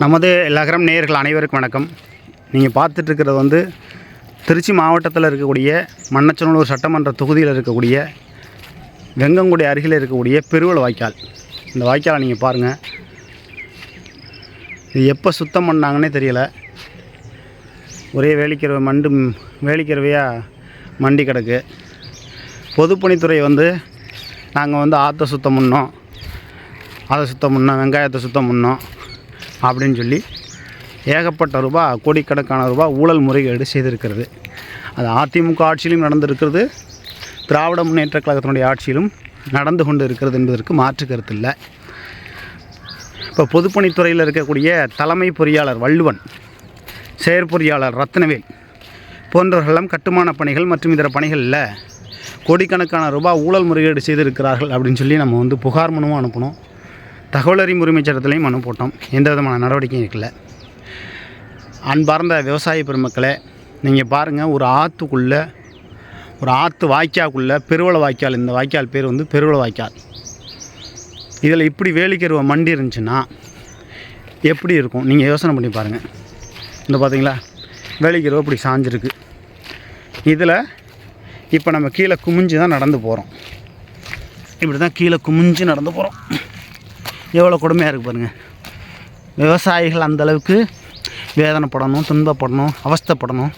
நமது லகரம் நேயர்கள் அனைவருக்கும் வணக்கம். நீங்கள் பார்த்துட்ருக்கிறது வந்து திருச்சி மாவட்டத்தில் இருக்கக்கூடிய மண்ணச்சநல்லூர் சட்டமன்ற தொகுதியில் இருக்கக்கூடிய வெங்கங்குடி அருகில் இருக்கக்கூடிய பெருவள வாய்க்கால். இந்த வாய்க்காலை நீங்கள் பாருங்கள் இது எப்போ சுத்தம் பண்ணாங்கன்னே தெரியல. ஒரே வேலிக்கிறவை மண்டு வேலிக்கிறவையாக மண்டி கிடக்கு. பொதுப்பணித்துறை வந்து நாங்கள் வந்து ஆற்றை சுத்தம் பண்ணோம். அதை சுத்தம் பண்ணோம் வெங்காயத்தை சுத்தம் பண்ணோம். அப்படின்னு சொல்லி ஏகப்பட்ட ரூபா கோடிக்கணக்கான ரூபா ஊழல் முறைகேடு செய்திருக்கிறது. அது அதிமுக ஆட்சியிலும் நடந்திருக்கிறது. திராவிட முன்னேற்ற கழகத்தினுடைய ஆட்சியிலும் நடந்து கொண்டு இருக்கிறது என்பதற்கு மாற்று கருத்து இல்லை. இப்போ பொதுப்பணித்துறையில் இருக்கக்கூடிய தலைமை பொறியாளர் வள்ளுவன் செயற்பொறியாளர் ரத்னவேல் போன்றவர்களும் கட்டுமான பணிகள் மற்றும் இதர பணிகளில் கோடிக்கணக்கான ரூபாய் ஊழல் முறைகேடு செய்திருக்கிறார்கள் அப்படின்னு சொல்லி நம்ம வந்து புகார் மனுவும் அனுப்பணும். தகவல் அறியும் உரிமை சட்டத்திலையும் மனு போட்டோம். எந்த விதமான நடவடிக்கையும் இருக்கல அன்பார்ந்த விவசாய பெருமக்களே நீங்கள் பாருங்கள் ஒரு ஆற்றுக்குள்ளே ஒரு ஆற்று வாய்க்காக்குள்ளே பெருவள வாய்க்கால் இந்த வாய்க்கால் பேர் வந்து பெருவள வாய்க்கால். இதில் இப்படி வேலிக்கருவ மண்டி இருந்துச்சுன்னா எப்படி இருக்கும்? நீங்கள் யோசனை பண்ணி பாருங்கள் இந்த பார்த்தீங்களா வேலிக்கருவ இப்படி சாஞ்சிருக்கு. இதில் இப்போ நம்ம கீழே குமிஞ்சு தான் நடந்து போகிறோம் இப்படி தான் கீழே குமிஞ்சு நடந்து போகிறோம் எவ்வளோ கொடுமையாக இருக்குது பாருங்கள் விவசாயிகள் அந்த அளவுக்கு வேதனைப்படணும் துன்பப்படணும் அவஸ்தைப்படணும்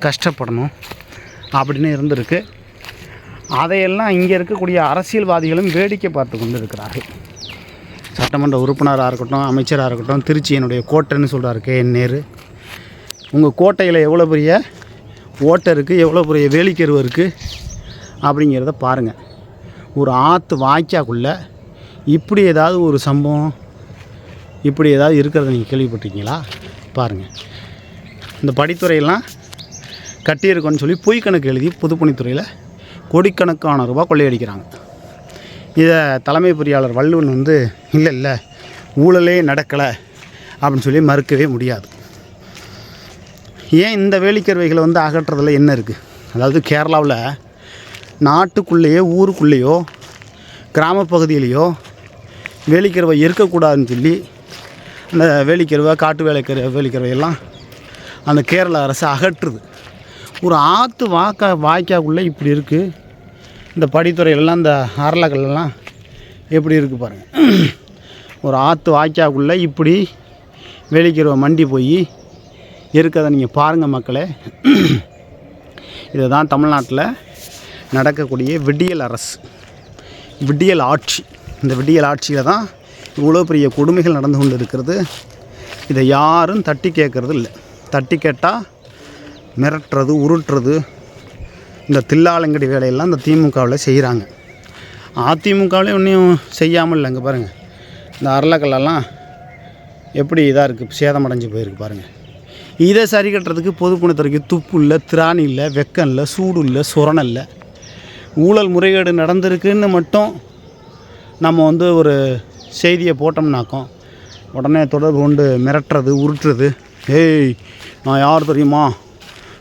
கஷ்டப்படணும் அப்படின்னு இருந்திருக்கு. அதையெல்லாம் இங்கே இருக்கக்கூடிய அரசியல்வாதிகளும் வேடிக்கை பார்த்து கொண்டு இருக்கிறார்கள் சட்டமன்ற உறுப்பினராக இருக்கட்டும் அமைச்சராக இருக்கட்டும் திருச்சி என்னுடைய கோட்டைன்னு சொல்கிறாரு கே. என். நேரு. உங்கள் கோட்டையில் எவ்வளோ பெரிய ஓட்டை இருக்குது எவ்வளோ பெரிய வேலிக்கருவு இருக்குது அப்படிங்கிறத பாருங்கள் ஒரு ஆற்று வாய்க்காக்குள்ளே இப்படி ஏதாவது ஒரு சம்பவம் இப்படி ஏதாவது இருக்கிறத நீங்கள் கேள்விப்பட்டிருக்கீங்களா? பாருங்கள் இந்த படித்துறையெல்லாம் கட்டியிருக்கோன்னு சொல்லி பொய் கணக்கு எழுதி பொதுப்பணித்துறையில் கோடிக்கணக்கான ரூபா கொள்ளையடிக்கிறாங்க. இதை தலைமை பொறியாளர் வள்ளுவன் வந்து இல்லை இல்லை ஊழலே நடக்கலை அப்படின்னு சொல்லி மறுக்கவே முடியாது. ஏன் இந்த வேலிக்கருவைகளை வந்து அகற்றுறதுல என்ன இருக்குது அதாவது கேரளாவில் நாட்டுக்குள்ளேயோ ஊருக்குள்ளேயோ கிராமப்பகுதியிலேயோ வேலிக்கருவை இருக்கக்கூடாதுன்னு சொல்லி அந்த வேலிக்கருவை காட்டு வேலைக்கரு வேலிக்கருவையெல்லாம் அந்த கேரள அரசு அகற்றுது. ஒரு ஆற்று வாக்கா வாய்க்காக்குள்ளே இப்படி இருக்குது இந்த படித்துறையிலலாம் இந்த அரளக்கல்லாம் எப்படி இருக்குது பாருங்கள் ஒரு ஆற்று வாய்க்காக்குள்ளே இப்படி வேலிக்கருவை மண்டி போய் இருக்கிறத நீங்கள் பாருங்கள் மக்களே. இதுதான் தமிழ்நாட்டில் நடக்கக்கூடிய விடியல் அரசு விடியல் ஆட்சி. இந்த விடியல் ஆட்சியில் தான் இவ்வளோ பெரிய கொடுமைகள் நடந்து கொண்டு இருக்கிறது இதை யாரும் தட்டி கேட்கறது இல்லை தட்டி கேட்டால் மிரட்டுறது உருட்டுறது இந்த தில்லாலங்கடி வேலையெல்லாம் இந்த திமுகவில் செய்கிறாங்க அதிமுகவிலே ஒன்றையும் செய்யாமல் இல்லைங்க பாருங்கள் இந்த அரளக்கல்லெல்லாம் எப்படி இதாக இருக்குது சேதமடைஞ்சு போயிருக்கு பாருங்கள் இதை சரி கட்டுறதுக்கு பொதுப்பணித்துறைக்கு துப்பு இல்லை திராணி இல்லை வெக்கம் இல்லை சூடு இல்லை சுரணம் இல்லை. ஊழல் முறைகேடு நடந்திருக்குன்னு மட்டும் நம்ம வந்து ஒரு செய்தியை போட்டோம்னாக்கோ உடனே தொடர்பு கொண்டு மிரட்டுறது உருட்டுறது. ஏய் நான் யார் தெரியுமா?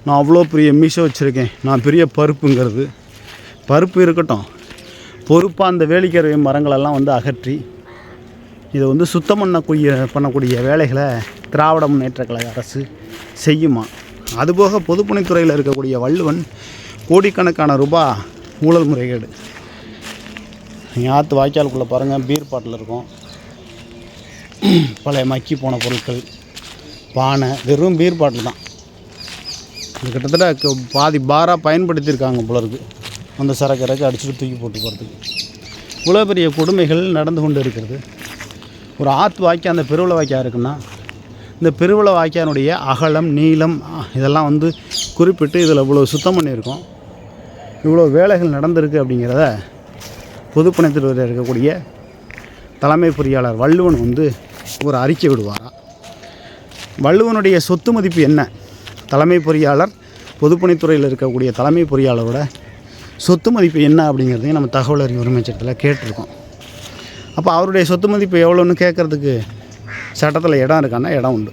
நான் அவ்வளோ பெரிய மீசை வச்சுருக்கேன். நான் பெரிய பருப்புங்கிறது. பருப்பு இருக்கட்டும். பொறுப்பாக அந்த வேலிக்கருவி மரங்களெல்லாம் வந்து அகற்றி இதை வந்து சுத்தம் பண்ணக்கூடிய பண்ணக்கூடிய வேலைகளை திராவிட முன்னேற்ற கழக அரசு செய்யுமா? அதுபோக பொதுப்பணித்துறையில் இருக்கக்கூடிய வள்ளுவன் கோடிக்கணக்கான ரூபாய் ஊழல் முறைகேடு. நீங்கள் ஆற்று வாய்க்காலுக்குள்ளே பாருங்கள் பீர் பாட்டில் இருக்கும். பழைய மக்கி போன பொருட்கள் பானை வெறும் பீர் பாட்டில் தான். இது கிட்டத்தட்ட க- பாதி பாராக பயன்படுத்தியிருக்காங்க புலருக்கு அந்த சரக்கு இறக்கு அடிச்சுட்டு தூக்கி போட்டு போகிறதுக்கு இவ்வளோ பெரிய கொடுமைகள் நடந்து கொண்டு இருக்கிறது. ஒரு ஆற்று வாய்க்கா அந்த பெருவள வாய்க்கா இருக்குன்னா இந்த பெருவள வாய்க்கானுடைய அகலம் நீளம் இதெல்லாம் வந்து குறிப்பிட்டு இதில் இவ்வளோ சுத்தம் பண்ணியிருக்கோம். இவ்வளோ வேலைகள் நடந்திருக்கு அப்படிங்கிறத பொதுப்பணித்துறையில் இருக்கக்கூடிய தலைமை பொறியாளர் வள்ளுவன் வந்து ஒரு அறிக்கை விடுவாரா? வள்ளுவனுடைய சொத்து மதிப்பு என்ன? தலைமை பொறியாளர் பொதுப்பணித்துறையில் இருக்கக்கூடிய தலைமை பொறியாளரோட சொத்து மதிப்பு என்ன அப்படிங்கிறதையும் நம்ம தகவல் அறிவு உரிமை சட்டத்தில் கேட்டிருக்கோம். அப்போ அவருடைய சொத்து மதிப்பு எவ்வளோன்னு கேட்குறதுக்கு சட்டத்தில் இடம் இருக்கான்னா இடம் உண்டு.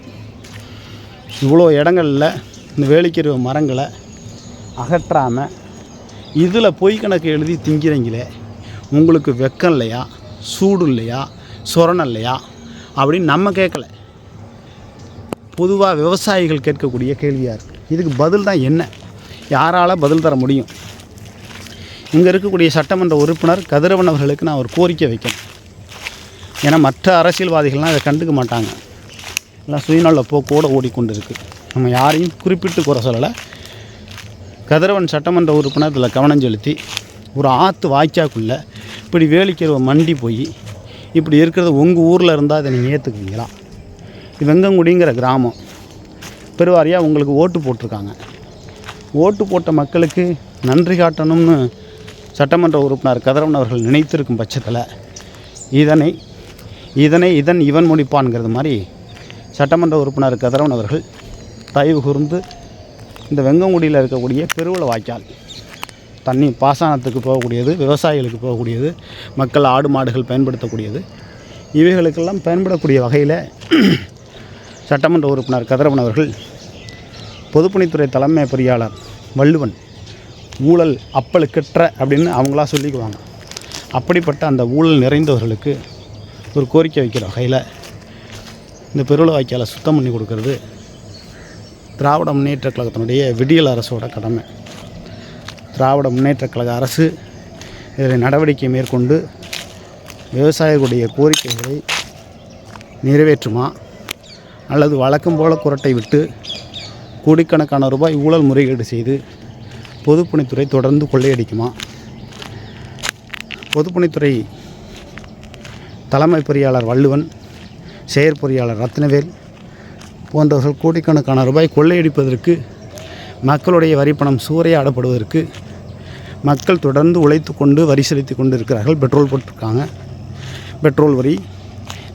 இவ்வளோ இடங்களில் இந்த வேலிக்கருவ மரங்களை அகற்றாமல் இதில் பொய் கணக்கு எழுதி திங்கிறீங்களே உங்களுக்கு வெக்கம் இல்லையா? சூடு இல்லையா? சொரணம் இல்லையா? அப்படின்னு நம்ம கேட்கல. பொதுவாக விவசாயிகள் கேட்கக்கூடிய கேள்வியாக இருக்குது இதுக்கு பதில் தான் என்ன? யாரால் பதில் தர முடியும்? இங்கே இருக்கக்கூடிய சட்டமன்ற உறுப்பினர் கதிரவன் அவர்களுக்கு நான் ஒரு கோரிக்கை வைக்கணும். ஏன்னா மற்ற அரசியல்வாதிகள்லாம் இதை கண்டுக்க மாட்டாங்க. எல்லாம் சுயநல போக்கோடு ஓடிக்கொண்டு இருக்குது நம்ம யாரையும் குறிப்பிட்டு குறை சொல்லலை. கதிரவன் சட்டமன்ற உறுப்பினர் இதில் கவனம் செலுத்தி ஒரு ஆற்று வாய்க்காக்குள்ளே இப்படி வேலிக்கிற மண்டி போய் இப்படி இருக்கிறது உங்கள் ஊரில் இருந்தால் அதை நீங்கள் ஏற்றுக்குவீங்களா வெங்கங்குடிங்கிற கிராமம். பெருவாரியாக உங்களுக்கு ஓட்டு போட்டிருக்காங்க. ஓட்டு போட்ட மக்களுக்கு நன்றி காட்டணும்னு சட்டமன்ற உறுப்பினர் கதிரவன் அவர்கள் நினைத்திருக்கும் பட்சத்தில் இதனை இதனை இதன் இவன் முடிப்பான்ங்கிறது மாதிரி சட்டமன்ற உறுப்பினர் கதிரவன் அவர்கள் தயவு கூர்ந்து இந்த வெங்கங்குடியில் இருக்கக்கூடிய பெருவள வாய்க்கால் தண்ணி பாசனத்துக்கு போகக்கூடியது விவசாயிகளுக்கு போகக்கூடியது மக்கள் ஆடு மாடுகள் பயன்படுத்தக்கூடியது. இவைகளுக்கெல்லாம் பயன்படக்கூடிய வகையில் சட்டமன்ற உறுப்பினர் கதிரவன் அவர்கள் பொதுப்பணித்துறை தலைமை பொறியாளர் வள்ளுவன் ஊழல் அப்பலுக்கற்ற அப்படின்னு அவங்களா சொல்லிக்குவாங்க. அப்படிப்பட்ட அந்த ஊழல் நிறைந்தவர்களுக்கு ஒரு கோரிக்கை வைக்கிற வகையில் இந்த பெருவள வாய்க்காலை சுத்தம் பண்ணி கொடுக்கறது திராவிட முன்னேற்ற கழகத்தினுடைய விடியல் அரசோட கடமை. திராவிட முன்னேற்ற கழக அரசு இதில் நடவடிக்கை மேற்கொண்டு விவசாயிகளுடைய கோரிக்கைகளை நிறைவேற்றுமா? அல்லது வழக்கம் போல குரட்டை விட்டு கோடிக்கணக்கான ரூபாய் ஊழல் முறைகேடு செய்து பொதுப்பணித்துறை தொடர்ந்து கொள்ளையடிக்குமா? பொதுப்பணித்துறை தலைமை பொறியாளர் வள்ளுவன் செயற்பொறியாளர் ரத்னவேல் போன்றவர்கள் கோடிக்கணக்கான ரூபாய் கொள்ளையடிப்பதற்கு மக்களுடைய வரிப்பணம் சூறையாடப்படுவதற்கு மக்கள் தொடர்ந்து உழைத்து கொண்டு வரி செலுத்தி கொண்டு இருக்கிறார்கள் பெட்ரோல் போட்டிருக்காங்க. பெட்ரோல் வரி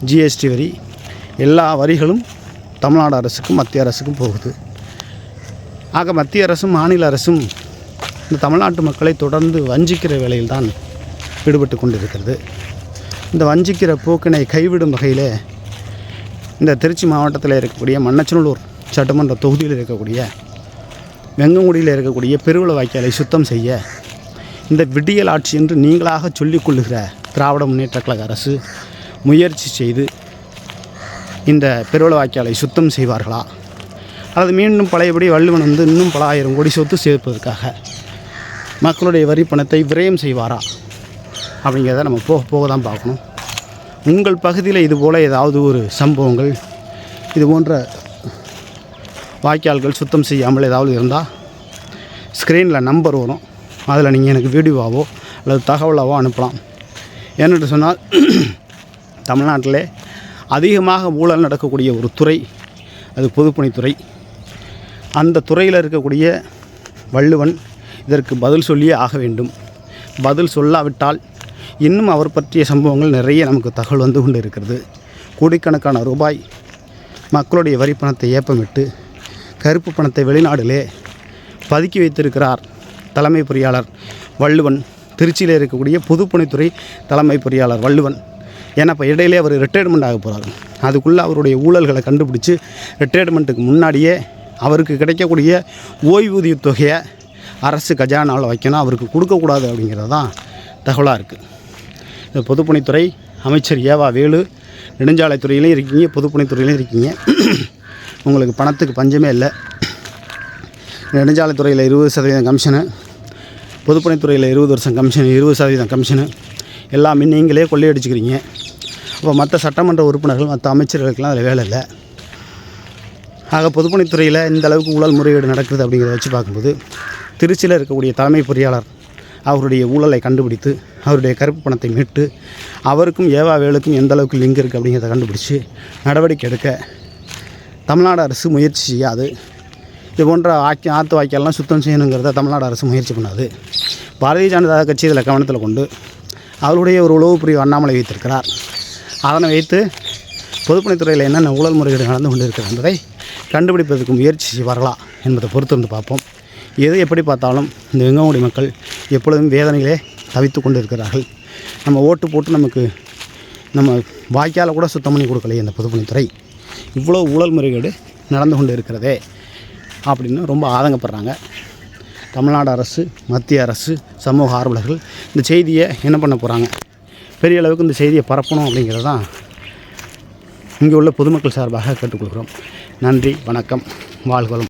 ஜிஎஸ்டி வரி எல்லா வரிகளும் தமிழ்நாடு அரசுக்கும் மத்திய அரசுக்கும் போகுது. ஆக மத்திய அரசும் மாநில அரசும் இந்த தமிழ்நாட்டு மக்களை தொடர்ந்து வஞ்சிக்கிற வேளையில்தான் ஈடுபட்டு கொண்டிருக்கிறது. இந்த வஞ்சிக்கிற போக்கினை கைவிடும் வகையில் இந்த திருச்சி மாவட்டத்தில் இருக்கக்கூடிய மண்ணச்சநல்லூர் சட்டமன்ற தொகுதியில் இருக்கக்கூடிய வெங்கங்குடியில் இருக்கக்கூடிய பெருவள வாய்க்காலை சுத்தம் செய்ய இந்த விடியல் ஆட்சி என்று நீங்களாக சொல்லிக் கொள்ளுகிற திராவிட முன்னேற்ற கழக அரசு முயற்சி செய்து இந்த பெருவள வாய்க்காலை சுத்தம் செய்வார்களா? அல்லது மீண்டும் பழையபடி வள்ளுவன் வந்து இன்னும் பல ஆயிரம் கோடி சொத்து சேர்ப்பதற்காக மக்களுடைய வரி பணத்தை விரயம் செய்வாரா? அப்படிங்கிறத நம்ம போக போக தான் பார்க்கணும். உங்கள் பகுதியில் இது போல் ஏதாவது ஒரு சம்பவங்கள் இது போன்ற வாய்க்கால்கள் சுத்தம் செய்யாமல் ஏதாவது இருந்தால் ஸ்க்ரீனில் நம்பர் வரும். அதில் நீங்கள் எனக்கு வீடியோவாவோ அல்லது தகவலாவோ அனுப்பலாம். ஏனென்று சொன்னால் தமிழ்நாட்டிலே அதிகமாக ஊழல் நடக்கக்கூடிய ஒரு துறை அது பொதுப்பணித்துறை அந்த துறையில் இருக்கக்கூடிய வள்ளுவன் இதற்கு பதில் சொல்லியே ஆக வேண்டும். பதில் சொல்லாவிட்டால் இன்னும் அவர் பற்றிய சம்பவங்கள் நிறைய நமக்கு தகவல் வந்து கொண்டு இருக்கிறது கோடிக்கணக்கான ரூபாய் மக்களுடைய வரி பணத்தை ஏப்பமிட்டு கருப்பு பணத்தை வெளிநாடுலே பதுக்கி வைத்திருக்கிறார். தலைமை பொறியாளர் வள்ளுவன். திருச்சியில் இருக்கக்கூடிய பொதுப்பணித்துறை தலைமை பொறியாளர் வள்ளுவன். ஏன்னா இப்போ இடையிலே அவர் ரிட்டையர்மெண்ட் ஆக போகிறார் அதுக்குள்ளே அவருடைய ஊழல்களை கண்டுபிடிச்சி ரிட்டையர்மெண்ட்டுக்கு முன்னாடியே அவருக்கு கிடைக்கக்கூடிய ஓய்வூதிய தொகையை அரசு கஜானாவில் வைக்கணும் அவருக்கு கொடுக்கக்கூடாது அப்படிங்கிறது தான் தகவலாக இருக்குது இந்த பொதுப்பணித்துறை அமைச்சர் ஏவா வேலு நெடுஞ்சாலைத்துறையிலையும் இருக்கீங்க பொதுப்பணித்துறையிலையும் இருக்கீங்க. உங்களுக்கு பணத்துக்கு பஞ்சமே இல்லை. நெடுஞ்சாலைத்துறையில் இருபது சதவீதம் கமிஷனு. பொதுப்பணித்துறையில் இருபது வருஷம் கமிஷன் இருபது சதவீதம் கமிஷனு எல்லாமே நீங்களே கொள்ளையடிச்சுக்கிறீங்க. அப்போ மற்ற சட்டமன்ற உறுப்பினர்கள் மற்ற அமைச்சர்களுக்கெல்லாம் அதில் வேலை இல்லை. ஆக பொதுப்பணித்துறையில் இந்த அளவுக்கு ஊழல் முறைகேடு நடக்குது அப்படிங்கிறத வச்சு பார்க்கும்போது திருச்சியில் இருக்கக்கூடிய தலைமை பொறியாளர் அவருடைய ஊழலை கண்டுபிடித்து அவருடைய கருப்பு பணத்தை மீட்டு அவருக்கும் ஏவா வேலுக்கும் எந்த அளவுக்கு லிங்க் இருக்குது அப்படிங்கிறத கண்டுபிடிச்சு நடவடிக்கை எடுக்க தமிழ்நாடு அரசு முயற்சி செய்யாது. இது போன்ற ஆக்கி ஆற்று வாய்க்கால்லாம் சுத்தம் செய்யணுங்கிறத தமிழ்நாடு அரசு முயற்சி பண்ணாது. பாரதிய ஜனதா கட்சி இதில் கவனத்தில் கொண்டு அவருடைய ஒரு உளவு பிரிவு அண்ணாமலை வைத்திருக்கிறார். அதனை வைத்து பொதுப்பணித்துறையில் என்னென்ன ஊழல் முறைகேடு நடந்து கொண்டிருக்கிறது என்பதை கண்டுபிடிப்பதற்கு முயற்சி செய்வார்களா என்பதை பொறுத்து வந்து பார்ப்போம். எது எப்படி பார்த்தாலும் இந்த வெங்கமூடி மக்கள் எப்பொழுதும் வேதனைகளே தவித்து கொண்டு இருக்கிறார்கள் நம்ம ஓட்டு போட்டு நமக்கு நம்ம வாய்க்கால கூட சுத்தம் பண்ணி கொடுக்கலையே இந்த பொதுப்பணித்துறை. இவ்வளோ ஊழல் முறைகேடு நடந்து கொண்டு இருக்கிறதே அப்படின்னு ரொம்ப ஆதங்கப்படுறாங்க. தமிழ்நாடு அரசு மத்திய அரசு சமூக ஆர்வலர்கள் இந்த செய்தியை என்ன பண்ண போகிறாங்க பெரிய அளவுக்கு இந்த செய்தியை பரப்பணும் அப்படிங்கிறது தான் இங்கே உள்ள பொதுமக்கள் சார்பாக கேட்டுக்கொள்கிறோம். நன்றி வணக்கம் வாழ்வளம்